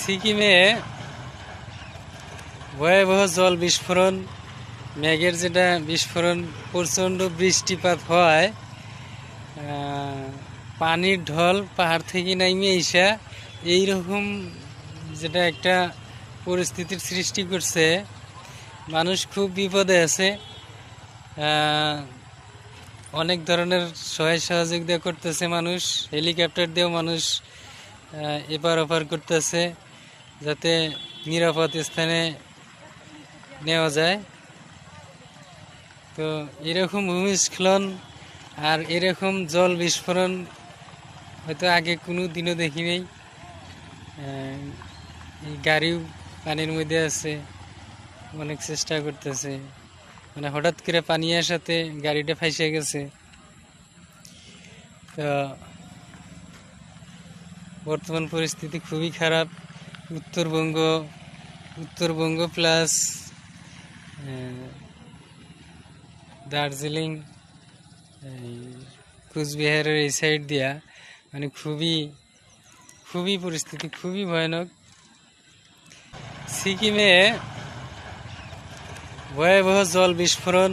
সিকিমে ভয়াবহ জল বিস্ফোরণ, মেঘের যেটা বিস্ফোরণ, প্রচণ্ড বৃষ্টিপাত হয়। পানির ঢল পাহাড় থেকে নামিয়ে এসা এইরকম যেটা একটা পরিস্থিতির সৃষ্টি করছে। মানুষ খুব বিপদে আছে। অনেক ধরনের সহায় সহযোগিতা করতেছে মানুষ, হেলিকপ্টার দিয়েও মানুষ এপার ওপার করতেছে। যাতে নিরাপদ স্থানে নেওয়া যায়। তো এরকম ভূমিস্খলন আর এরকম জল বিস্ফোরণ হয়তো আগে কোনো দিনও দেখি নেই। গাড়িও পানির মধ্যে আছে, অনেক চেষ্টা করতেছে। মানে হঠাৎ করে পানি আসাতে গাড়িটা ফাইসে গেছে। তো বর্তমান পরিস্থিতি খুবই খারাপ। উত্তরবঙ্গ উত্তরবঙ্গ প্লাস দার্জিলিং কুচবিহারের এই সাইড দিয়া মানে খুবই খুবই পরিস্থিতি, খুবই ভয়ানক। সিকিমে ভয়াবহ জল বিস্ফোরণ,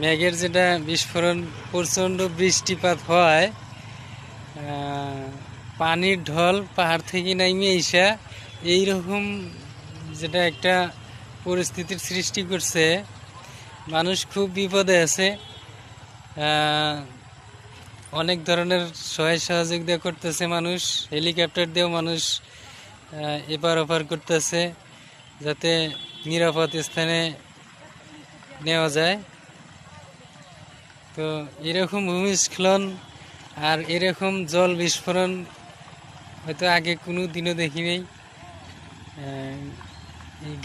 মেঘের যেটা বিস্ফোরণ, প্রচণ্ড বৃষ্টিপাত হয় পানির ঢল পাহাড় থেকে নামিয়ে এসা এইরকম যেটা একটা পরিস্থিতির সৃষ্টি করছে, মানুষ খুব বিপদে আছে। অনেক ধরনের সহায় সহযোগিতা করতেছে মানুষ, হেলিকপ্টার দিয়েও মানুষ এপার ওপার করতেছে যাতে নিরাপদ স্থানে নেওয়া যায়। তো এরকম ভূমিস্খলন আর এরকম জল বিস্ফোরণ হয়তো আগে কোনো দিনও দেখি নেই।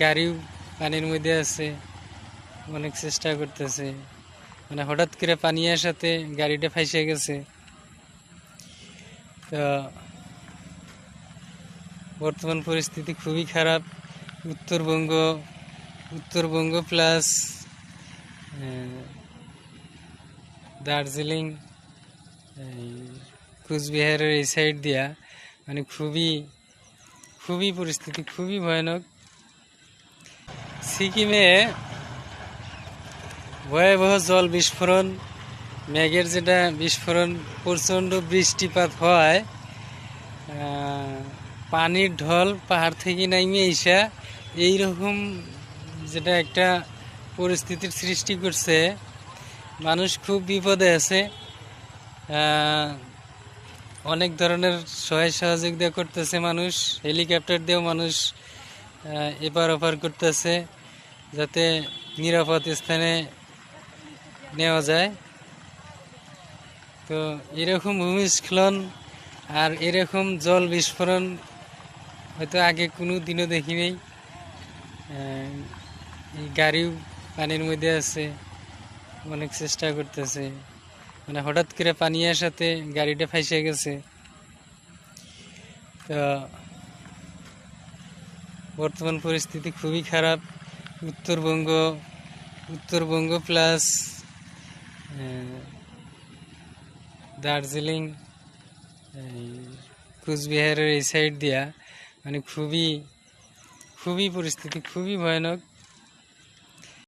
গাড়িও পানির মধ্যে আছে, অনেক চেষ্টা করতেছে। মানে হঠাৎ করে পানি আসাতে গাড়িটা ফাইসে গেছে। তো বর্তমান পরিস্থিতি খুবই খারাপ। উত্তরবঙ্গ উত্তরবঙ্গ প্লাস দার্জিলিং কুচবিহারের এই সাইড দিয়া মানে খুবই খুবই পরিস্থিতি, খুবই ভয়ানক। সিকিমে ভয়াবহ জল বিস্ফোরণ, মেঘের যেটা বিস্ফোরণ, প্রচণ্ড বৃষ্টিপাত হয়। পানির ঢল, পাহাড় থেকে নামিয়ে এসা এইরকম যেটা একটা পরিস্থিতির সৃষ্টি করছে, মানুষ খুব বিপদে আছে। অনেক ধরনের সহায় সহযোগিতা করতেছে মানুষ, হেলিকপ্টার দিয়েও মানুষ এপার ওপার করতেছে যাতে নিরাপদ স্থানে নেওয়া যায়। তো এরকম ভূমিস্খলন আর এরকম জল বিস্ফোরণ হয়তো আগে কোনো দিনও দেখি নেই গাড়িও পানির মধ্যে আছে, অনেক চেষ্টা করতেছে। মানে হঠাৎ করে পানি আসাতে গাড়িটা ফাইসে গেছে। তো বর্তমান পরিস্থিতি খুবই খারাপ। উত্তরবঙ্গ উত্তরবঙ্গ প্লাস দার্জিলিং কুচবিহারের এই সাইড দিয়া মানে খুবই খুবই পরিস্থিতি খুবই ভয়ানক।